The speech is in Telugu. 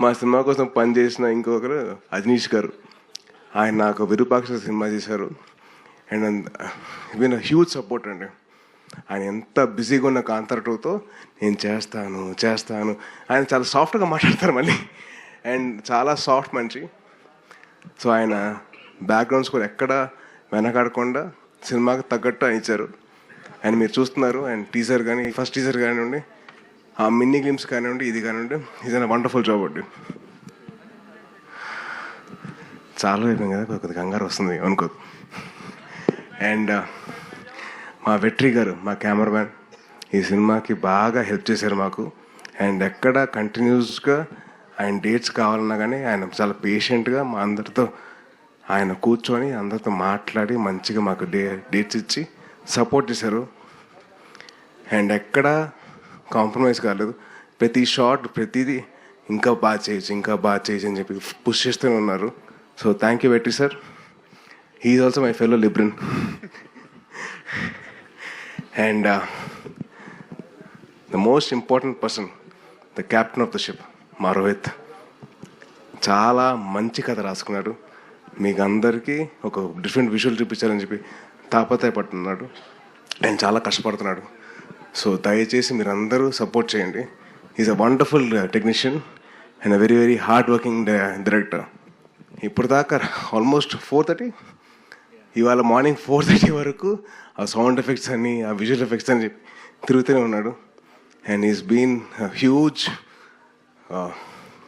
మా సినిమా కోసం పనిచేసిన ఇంకొకరు అజనీష్ గారు. ఆయన నాకు విరూపాక్ష సినిమా చేశారు. అండ్ ఈవెన్ హ్యూజ్ సపోర్ట్ అండి. ఆయన ఎంత బిజీగా ఉన్న కాంతారటుతో నేను చేస్తాను చేస్తాను. ఆయన చాలా సాఫ్ట్గా మాట్లాడతారు మళ్ళీ. అండ్ చాలా సాఫ్ట్ మంచి సో ఆయన బ్యాక్గ్రౌండ్ స్కోర్ ఎక్కడ వెనకాడకుండా సినిమాకి తగ్గట్టు ఆయన ఇచ్చారు. అండ్ మీరు చూస్తున్నారు అండ్ టీజర్ కానీ ఫస్ట్ టీజర్ కానివ్వండి ఆ మిన్నీ గేమ్స్ కానివ్వండి ఇది కానివ్వండి ఇది వండర్ఫుల్ జాబ్ అండి. చాలా అయిపోయింది కదా కొద్ది కంగారు వస్తుంది అనుకో. అండ్ uh, మా వెట్రి గారు మా కెమెరామ్యాన్ ఈ సినిమాకి బాగా హెల్ప్ చేశారు మాకు. అండ్ ఎక్కడ కంటిన్యూస్గా ఆయన డేట్స్ కావాలన్నా కానీ ఆయన చాలా పేషెంట్గా మా అందరితో ఆయన కూర్చొని అందరితో మాట్లాడి మంచిగా మాకు డే డేట్స్ ఇచ్చి సపోర్ట్ చేశారు. అండ్ ఎక్కడ కాంప్రమైజ్ కాలేదు. ప్రతి షాట్ ప్రతిదీ ఇంకా బాగా చేయొచ్చు ఇంకా బాగా చేయొచ్చు అని చెప్పి పుష్ చేస్తూనే ఉన్నారు. So thank you Vetri sir he also my fellow Libran and the most important person the captain of the ship మా రోహిత్ చాలా మంచి కథ రాసుకున్నాడు. మీకు అందరికీ ఒక డిఫరెంట్ విజువల్ చూపించాలని చెప్పి తాపత్రయపడుతున్నాడు. అండ్ చాలా కష్టపడుతున్నాడు. సో దయచేసి మీరు అందరూ సపోర్ట్ చేయండి. Is a wonderful technician and a very very hard working director ఇప్పుడు దాకా ఆల్మోస్ట్ ఫోర్ థర్టీ ఇవాళ మార్నింగ్ ఫోర్ థర్టీ వరకు ఆ సౌండ్ ఎఫెక్ట్స్ అని ఆ విజువల్ ఎఫెక్ట్స్ అని చెప్పి తిరుగుతూనే ఉన్నాడు. And is been huge